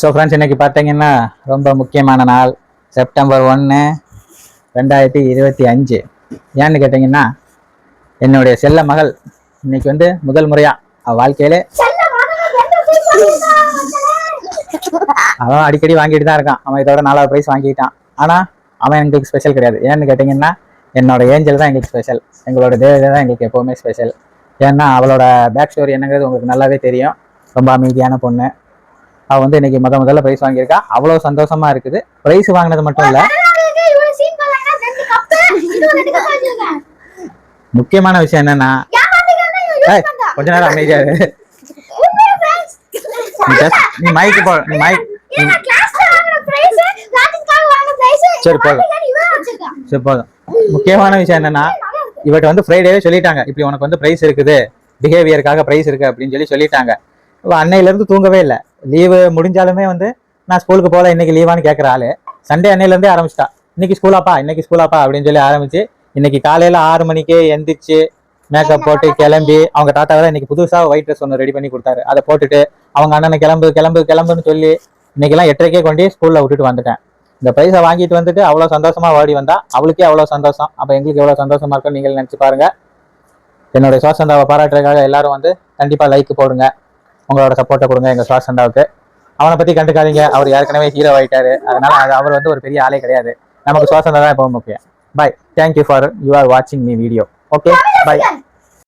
So friends இன்னைக்கு பார்த்தீங்கன்னா ரொம்ப முக்கியமான நாள். செப்டம்பர் ஒன்று ரெண்டாயிரத்தி இருபத்தி அஞ்சு. ஏன்னு கேட்டிங்கன்னா என்னுடைய செல்ல மகள் இன்னைக்கு வந்து முதல் முறையாக அவள் வாழ்க்கையிலே அவன் அடிக்கடி வாங்கிட்டு தான் இருக்கான். அவன் இதோட நாலாவது ப்ரைஸ் வாங்கிட்டான். ஆனால் அவன் எங்களுக்கு ஸ்பெஷல் கிடையாது. ஏன்னு கேட்டிங்கன்னா என்னோட ஏஞ்சல் தான் எங்களுக்கு ஸ்பெஷல் எங்களோட தேவதை தான் எங்களுக்கு எப்போவுமே ஸ்பெஷல் ஏன்னா அவளோட பேக் ஸ்டோரி என்னங்கிறது உங்களுக்கு நல்லாவே தெரியும். ரொம்ப அமைதியான பொண்ணு. அவள் வந்து இன்னைக்கு முத முதல்ல ப்ரைஸ் வாங்கியிருக்கா. அவ்வளோ சந்தோஷமா இருக்குது. ப்ரைஸ் வாங்கினது மட்டும் இல்லை. முக்கியமான விஷயம் என்னன்னா கொஞ்ச நேரம் அமைதியா நீ மைக்கு போ நீ மைக் சரி, போதும். சரி போதும். முக்கியமான விஷயம் என்னன்னா இவட்ட வந்து ஃப்ரைடேவே சொல்லிட்டாங்க. இப்படி உனக்கு வந்து ப்ரைஸ் இருக்குது. பிஹேவியருக்காக ப்ரைஸ் இருக்கு அப்படின்னு சொல்லி சொல்லிட்டாங்க. இவ அன்னையில இருந்து தூங்கவே இல்லை. லீவு முடிஞ்சாலுமே வந்து நான் ஸ்கூலுக்கு போகல இன்னைக்கு லீவான்னு கேட்குற ஆளு. சண்டே அன்னையில இருந்தே ஆரம்பிச்சிட்டா. இன்னைக்கு ஸ்கூலாப்பா இன்னைக்கு ஸ்கூலாப்பா அப்படின்னு சொல்லி ஆரம்பிச்சு இன்னைக்கு காலையில ஆறு மணிக்கே எந்திரிச்சு மேக்கப் போட்டு கிளம்பி அவங்க தாத்தா வேற இன்னைக்கு புதுசா ஒயிட் ட்ரெஸ் ஒன்று ரெடி பண்ணி கொடுத்தாரு. அதை போட்டுட்டு அவங்க அண்ணனை கிளம்பு கிளம்பு கிளம்புன்னு சொல்லி இன்னைக்கெல்லாம் எட்டரைக்கே கொண்டு ஸ்கூல்ல விட்டுட்டு வந்துட்டேன். இந்த ப்ரைஸை வாங்கிட்டு வந்துட்டு அவ்வளோ சந்தோஷமா ஓடி வந்தா அவளுக்கே அவ்வளோ சந்தோஷம். அப்போ எங்களுக்கு எவ்வளோ சந்தோஷமா இருக்கும் நீங்கள் நினச்சி பாருங்க. என்னுடைய சுவாசந்தாவை பாராட்டுறதுக்காக எல்லாரும் வந்து கண்டிப்பாக லைக் போடுங்க. உங்களோட சப்போர்ட்டை கொடுங்க எங்கள் சுவாசந்தாவுக்கு அவனை பற்றி கண்டுக்காதீங்க. அவர் ஏற்கனவே ஹீரோ ஆகிட்டாரு அதனால அது அவர் வந்து ஒரு பெரிய ஆளே கிடையாது. நமக்கு சுவாசந்தா தான் இப்போ முக்கியம். Bye thank you for you are வாட்சிங் மீ வீடியோ ஓகே பாய்